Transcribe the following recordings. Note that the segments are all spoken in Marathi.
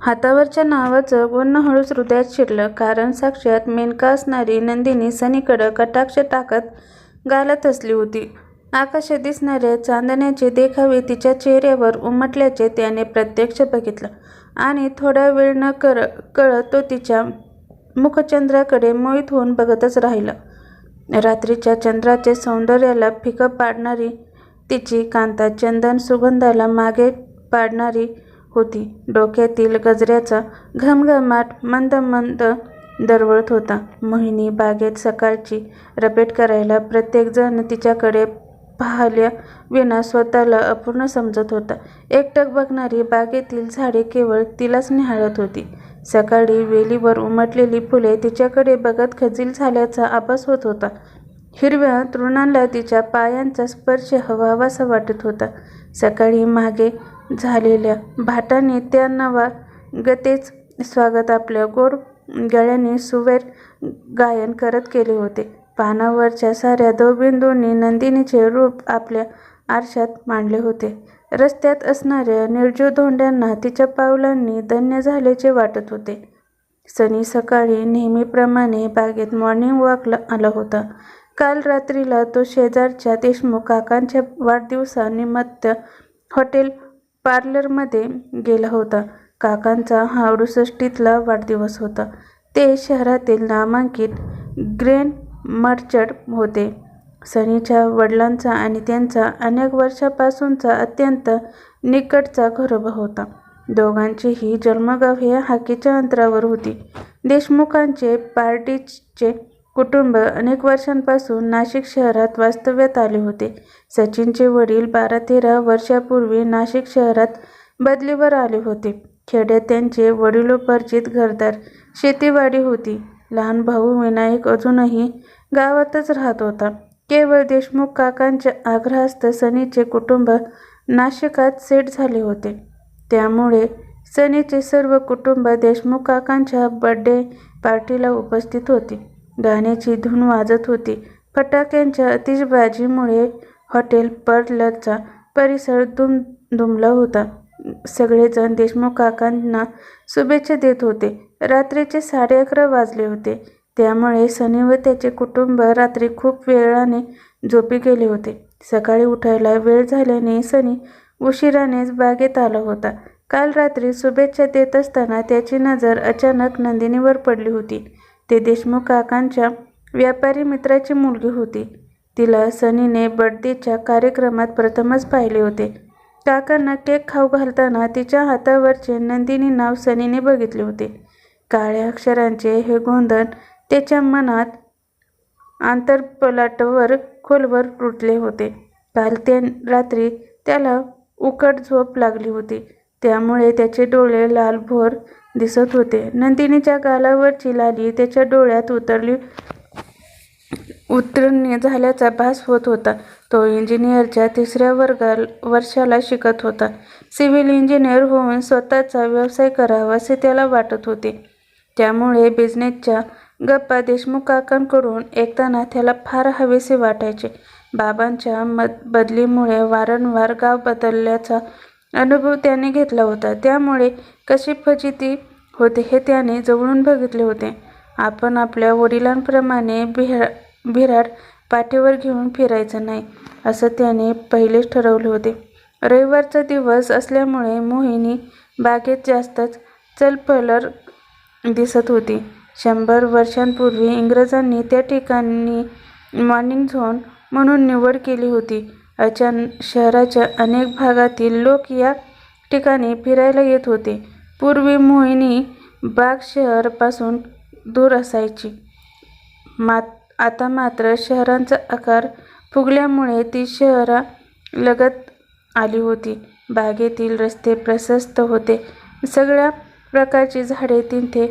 हातावरच्या नावाचं बोलणं हळूच हृदयात शिरलं. कारण साक्षात मेनका असणारी नंदिनी सनीकडं कटाक्ष टाकत घालत असली होती. आकाशात दिसणाऱ्या चांदण्याचे देखावे तिच्या चेहऱ्यावर उमटल्याचे त्याने प्रत्यक्ष बघितलं आणि थोडा वेळ न कळत तो तिच्या मुखचंद्राकडे मोहित होऊन बघतच राहिला. रात्रीच्या चंद्राच्या सौंदर्याला फिकं पाडणारी तिची कांता चंदन सुगंधाला मागे पाडणारी होती. डोक्यातील गजऱ्याचा घमघमाट मंद मंद दरवळत होता. मोहिनी बागेत सकाळची रपेट करायला प्रत्येक जण तिच्याकडे पाहिल्याविना स्वतःला अपूर्ण समजत होता. एकटक बघणारी बागेतील झाडे केवळ तिलाच निहाळत होती. सकाळी वेलीवर उमटलेली फुले तिच्याकडे बघत खजील झाल्याचा आभास होत होता. हिरव्या तृणांना तिच्या पायांचा स्पर्श हवाहवासा वाटत होता. सकाळी मागे झालेल्या भाटाने त्या नवागतेचं स्वागत आपल्या गोड गळ्याने सुवेर गायन करत केले होते. पानावरच्या साऱ्या दवबिंदूंनी नंदिनीचे रूप आपल्या आरशात मांडले होते. रस्त्यात असणाऱ्या निर्जीव धोंड्यांना तिच्या पावलांनी धन्य झाल्याचे वाटत होते. सनी सकाळी नेहमीप्रमाणे बागेत मॉर्निंग वॉकला आला होता. काल रात्रीला तो शेजारच्या देशमुख काकांच्या वाढदिवसानिमित्त हॉटेल पार्लरमध्ये गेला होता. काकांचा हा अडुसष्टीतला वाढदिवस होता. ते शहरातील नामांकित ग्रेन मर्चंट होते. सनीच्या वडिलांचा आणि त्यांचा अनेक वर्षापासूनचा अत्यंत निकटचा घरोबा होता. दोघांचीही जन्मगावी हाकीच्या अंतरावर होती. देशमुखांचे पार्टीचे कुटुंब अनेक वर्षांपासून नाशिक शहरात वास्तव्यात आले होते. सचिनचे वडील बारा-तेरा वर्षापूर्वी नाशिक शहरात बदलीवर आले होते. खेड्यात त्यांचे वडिलोपार्जित घरदार शेतीवाडी होती. लहान भाऊ विनायक अजूनही गावातच राहत होता. केवळ देशमुख काकांच्या आग्रहास्त सनीचे कुटुंब नाशिकात सेट झाले होते. त्यामुळे सनीचे सर्व कुटुंब देशमुख काकांच्या बड्डे पार्टीला उपस्थित होते. गाण्याची धून वाजत होती. फटाक्यांच्या अतिशबाजीमुळे हॉटेल पर्लरचा परिसर दुम दुमला होता. सगळेजण देशमुख काकांना शुभेच्छा देत होते. रात्रीचे साडे-अकरा वाजले होते. त्यामुळे सनी व त्याचे कुटुंब रात्री खूप वेळाने झोपी गेले होते. सकाळी उठायला वेळ झाल्याने सनी उशिरानेच बागेत आला होता. काल रात्री शुभेच्छा देत असताना त्याची नजर अचानक नंदिनीवर पडली होती. ते देशमुख काकांच्या व्यापारी मित्राची मुलगी होती. तिला सनीने बर्थडेच्या कार्यक्रमात प्रथमच पाहिले होते. काकांना केक खाऊ घालताना तिच्या हातावरचे नंदिनी नाव सनीने बघितले होते. काळ्या अक्षरांचे हे गोंधण त्याच्या मनात आंतरपलाटवर खोलवर रुटले होते. काल रात्री त्याला उकट झोप लागली होती. त्यामुळे त्याचे डोळे लालभोर दिसत होते. नंदिनीच्या गालावरची लाली त्याच्या डोळ्यात उतरली उत्तीर्ण झाल्याचा भास होत होता. तो इंजिनियरच्या तिसऱ्या वर्गा वर्षाला शिकत होता. सिव्हिल इंजिनियर होऊन स्वतःचा व्यवसाय करावा असे त्याला वाटत होते. त्यामुळे बिझनेसच्या गप्पा देशमुख काकांकडून ऐकताना त्याला फार हवेसे वाटायचे. बाबांच्या बदलीमुळे वारंवार गाव बदलल्याचा अनुभव त्याने घेतला होता. त्यामुळे कशी फजिती होते हे त्याने जवळून बघितले होते. आपण आपल्या वडिलांप्रमाणे बिऱ्हाड पाठीवर घेऊन फिरायचं नाही, असं त्याने पहिलेच ठरवले होते. रविवारचा दिवस असल्यामुळे मोहिनी बागेत जास्तच चलपलर दिसत होती. शंभर वर्षांपूर्वी इंग्रजांनी त्या ठिकाणी मॉर्निंग झोन म्हणून निवड केली होती. शहराच्या अनेक भागातील लोक या ठिकाणी फिरायला येत होते. पूर्वी मोहिनी बाग शहरापासून दूर असायची. मात आता मात्र शहरांचा आकार फुगल्यामुळे ती शहरालगत आली होती. बागेतील रस्ते प्रशस्त होते. सगळ्या प्रकारची झाडे तिथे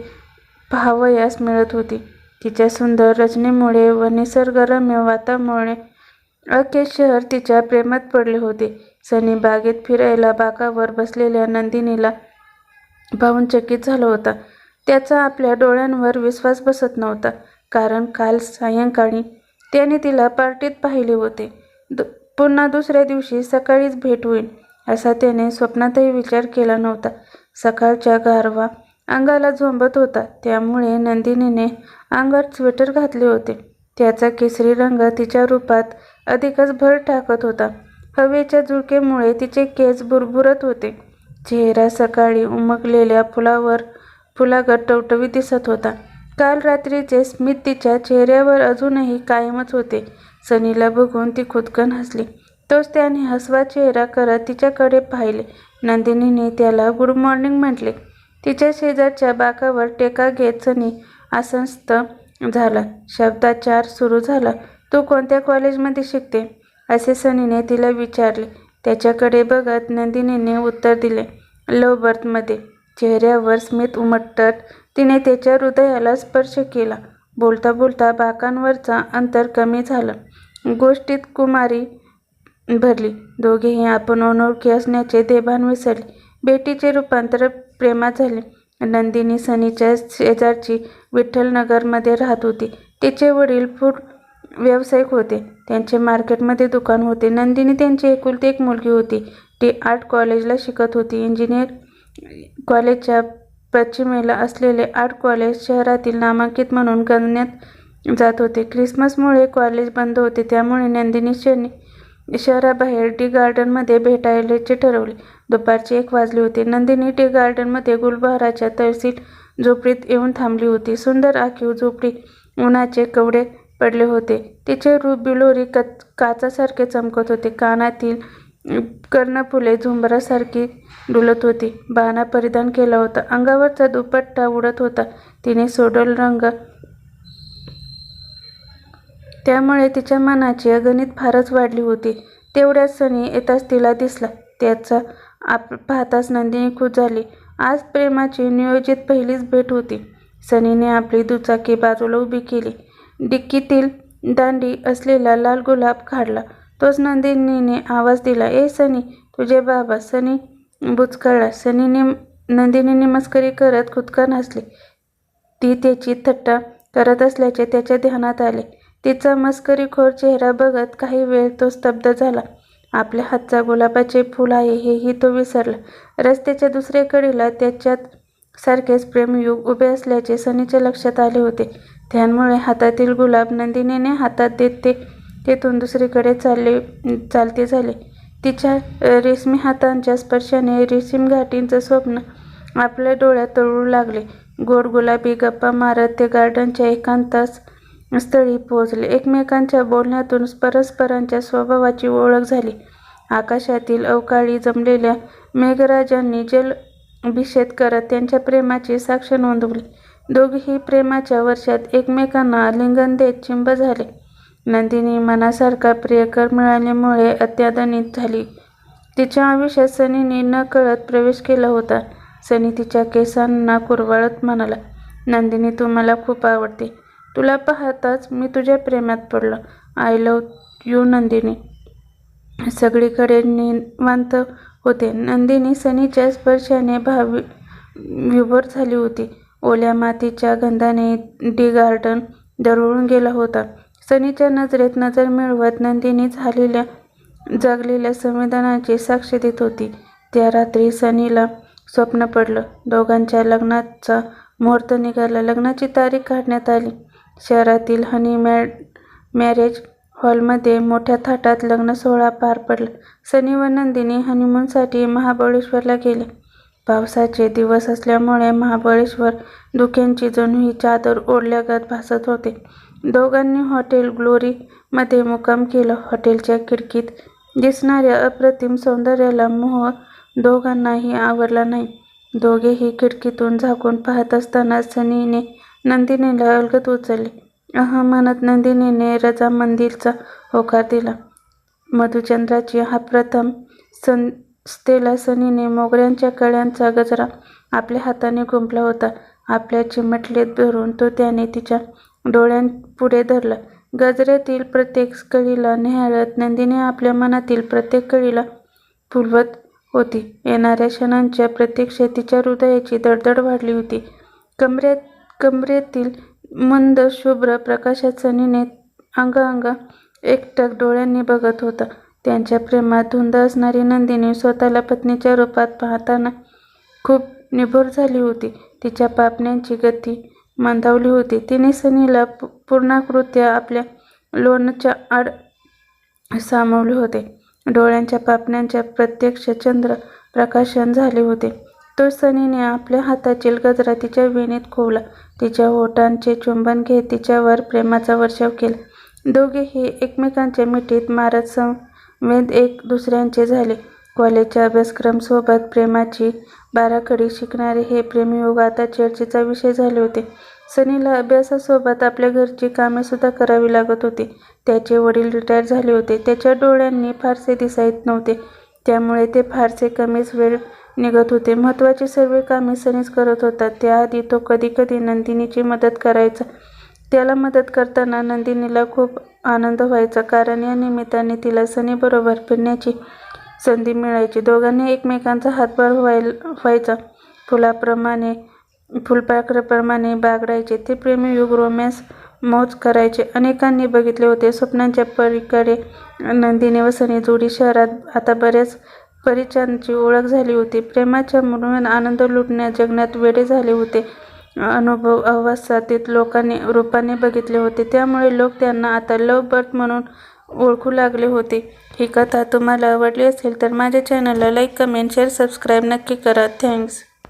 पाहावयास मिळत होती. तिच्या सुंदर रचनेमुळे व निसर्गरम्य वातामुळे अख्खे शहर तिच्या प्रेमात पडले होते. सनी बागेत फिरायला बाकावर बसलेल्या नंदिनीला पाहून चकित झाला होता. त्याचा आपल्या डोळ्यांवर विश्वास बसत नव्हता. कारण काल सायंकाळी त्याने तिला पार्टीत पाहिले होते. पुन्हा दुसऱ्या दिवशी सकाळीच भेट होईल, असा त्याने स्वप्नातही विचार केला नव्हता. सकाळच्या गारवा अंगाला झोंबत होता त्यामुळे नंदिनीने अंगात स्वेटर घातले होते त्याचा केसरी रंग तिच्या रूपात अधिकच भर टाकत होता. हवेच्या झुळकेमुळे तिचे केस भुरभुरत होते. चेहरा सकाळी उमगलेल्या फुलावर फुलागत टवटवीत दिसत होता. काल रात्रीचे स्मित तिच्या चेहऱ्यावर अजूनही कायमच होते. सनीला बघून ती खुदकन हसली. तोच त्याने हसवा चेहरा करत तिच्याकडे पाहिले. नंदिनीने त्याला गुड मॉर्निंग म्हटले. तिच्या शेजारच्या बाकावर टेका घेत सनी आसनस्थ झाला. शब्दाचार सुरू झाला. तू कोणत्या कॉलेजमध्ये शिकते? असे सनीने तिला विचारले. त्याच्याकडे बघत नंदिनीने उत्तर दिले लव बर्थमध्ये चेहऱ्यावर स्मित उमटत तिने त्याच्या हृदयाला स्पर्श केला. बोलता बोलता बाकांवरचा अंतर कमी झालं. गोष्टीत कुमारी भरली. दोघेही आपण अनोळखी असण्याचे देभान विसरले. बेटीचे रूपांतर प्रेमात झाले. नंदिनी सनीच्या शेजारची विठ्ठलनगरमध्ये राहत होती. तिचे वडील फूड व्यावसायिक होते. त्यांचे मार्केटमध्ये दुकान होते. नंदिनी त्यांची एकुलती एक मुलगी होती. ती आर्ट कॉलेजला शिकत होती. इंजिनियर कॉलेजच्या पश्चिमेला असलेले आर्ट कॉलेज शहरातील नामांकित म्हणून गणण्यात जात होते. ख्रिसमसमुळे कॉलेज बंद होते. त्यामुळे नंदिनी शनी शहराबाहेर टी गार्डनमध्ये भेटायचे ठरवले. दुपारचे एक वाजले होते. नंदिनी टी गार्डनमध्ये गुलबहाराच्या तहसील झोपडीत येऊन थांबली होती. सुंदर आखीव झोपडी उन्हाचे कवडे पडले होते. तिचे रूप बिलोरी कच काचासारखे चमकत होते. कानातील कर्णफुले झुंबरासारखी डुलत होती. बाणा परिधान केला होता. अंगावरचा दुपट्टा उडत होता. तिने सोडल रंग त्यामुळे तिच्या मनाची अगणित फारच वाढली होती. तेवढ्यात सनी येताच तिला दिसला. त्याचा आप पाहताच नंदिनी खुश झाली. आज प्रेमाची नियोजित पहिलीच भेट होती. सनीने आपली दुचाकी बाजूला उभी केली. डिक्कीतील दांडी असलेला लाल गुलाब काढला तोच नंदिनीने आवाज दिला ए सनी तुझे बाबा सनी बुचकळला. सनीने नंदिनीने मस्करी करत खुदकन हसली ती त्याची थट्टा करत असल्याचे त्याच्या ध्यानात आले. तिचा मस्करीखोर चेहरा बघत काही वेळ तो स्तब्ध झाला. आपल्या हातचा गुलाबाचे फूल आहे हेही तो विसरला. रस्त्याच्या दुसऱ्या कडेला त्याच्यात सारखेच प्रेमयुग उभे असल्याचे सनीच्या लक्षात आले होते. त्यामुळे हातातील गुलाब नंदिनीने हातात देत ते तेथून दुसरीकडे चालले चालते झाले. तिच्या रेशमी हातांच्या स्पर्शाने रेशीम घाटींचं स्वप्न आपल्या डोळ्यात तळू लागले. गोड गुलाबी गप्पा मारत ते गार्डनच्या एकांतास स्थळी पोहोचले. एकमेकांच्या बोलण्यातून परस्परांच्या स्वभावाची ओळख झाली. आकाशातील अवकाळी जमलेल्या मेघराजांनी जल अभिषेक करत त्यांच्या प्रेमाची साक्ष नोंदवली. दोघेही प्रेमाच्या वर्षात एकमेकांना लिंगन देत चिंब झाले. नंदिनी मनासारखा प्रियकर मिळाल्यामुळे अत्याधनित झाली. तिच्या आयुष्यात सनीने न कळत प्रवेश केला होता. सनी तिच्या केसांना कुरवाळत म्हणाला नंदिनी तू मला खूप आवडते. तुला पाहताच मी तुझ्या प्रेमात पडलो. I love you Nandini. सगळीकडे निवांत होते. नंदिनी सनीच्या स्पर्शाने भावी विभोर झाली होती. ओल्या मातीच्या गंधाने डी गार्डन दरवळून गेला होता. सनीच्या नजरेत नजर मिळवत नंदिनी झालेल्या जगलेल्या संविधानाची साक्ष देत होती. त्या रात्री सनीला स्वप्न पडलं. दोघांच्या लग्नाचा मुहूर्त निघाला. लग्नाची तारीख काढण्यात आली. शहरातील हनी मॅ मॅरेज हॉलमध्ये मोठ्या थाटात लग्न सोहळा पार पडला. सनी व नंदिनी हनीमूनसाठी महाबळेश्वरला गेले. पावसाचे दिवस असल्यामुळे महाबळेश्वर धुक्यांची जणू ही चादर ओढल्यागत भासत होते. दोघांनी हॉटेल ग्लोरीमध्ये मुक्काम केला. हॉटेलच्या खिडकीत दिसणाऱ्या अप्रतिम सौंदर्याला मोह दोघांनाही आवरला नाही. दोघेही खिडकीतून झाकून पाहत असताना सनीने नंदिनीला अलगद उचलले. अहा म्हणत नंदिनीने रजामंदीचा होकार दिला. मधुचंद्राची हा प्रथम संस्थेला सनीने मोगऱ्यांच्या कळ्यांचा गजरा आपल्या हाताने गुंपला होता. आपल्या चिमटलेत धरून तो त्याने तिच्या डोळ्यांपुढे धरला. गजऱ्यातील प्रत्येक कळीला निहाळत नंदिनी आपल्या मनातील प्रत्येक कळीला फुलवत होती. येणाऱ्या क्षणांच्या प्रत्येक तिच्या हृदयाची दडदड वाढली होती. कमरेत कमरेतील मंद शुभ्र प्रकाशाचा सनीने अंग अंग एकटक डोळ्यांनी बघत होता. त्यांच्या प्रेमात धुंद असणारी नंदिनी स्वतःला पत्नीच्या रूपात पाहताना खूप निभोर झाली होती. तिच्या पापण्यांची गती मंदावली होती. तिने सनीला पू- पूर्णाकृत्या आपल्या लोणच्या आड सामावले होते. डोळ्यांच्या पापण्यांच्या प्रत्यक्ष चंद्र प्रकाशन झाले होते. तो सनीने आपल्या हातातील गजरा तिच्या वेणीत खोवला. तिच्या ओठांचे चुंबन घेत तिच्यावर प्रेमाचा वर्षाव केला. दोघेही एकमेकांच्या मिठीत मारत संवेद एक दुसऱ्यांचे झाले. कॉलेजच्या अभ्यासक्रमसोबत प्रेमाची बाराखडी शिकणारे हे प्रेमयोग आता चर्चेचा विषय झाले होते. सनीला अभ्यासासोबत आपल्या घरची कामे सुद्धा करावी लागत होती. त्याचे वडील रिटायर झाले होते. त्याच्या डोळ्यांनी फारसे दिसायत नव्हते. त्यामुळे ते फारसे कमीच वेळ निघत होते. महत्त्वाची सर्व कामे सनीच करत होता. त्याआधी तो कधी कधी नंदिनीची मदत करायचा. त्याला मदत करताना नंदिनीला खूप आनंद व्हायचा. कारण या निमित्ताने तिला सनीबरोबर फिरण्याची संधी मिळायची. दोघांनी एकमेकांचा हातभार व्हायला व्हायचा. फुलाप्रमाणे फुलपाखराप्रमाणे बागडायचे. ते प्रेमयुग रोमॅन्स मौज करायचे. अनेकांनी बघितले होते. स्वप्नांच्या परीकडे नंदिनी व सनी जोडी शहरात आता बऱ्याच परिचयांची ओळख झाली होती. प्रेमाच्या मृण आनंद लुटण्या जगण्यात वेडे झाले होते. अनुभव अवस्थातीत लोकांनी रूपाने बघितले होते. त्यामुळे लोक त्यांना आता लव बर्थ म्हणून ओळखू लागले होते. ही कथा तुम्हाला आवडली असेल तर माझ्या चॅनलला लाईक कमेंट शेअर सबस्क्राईब नक्की करा. थँक्स.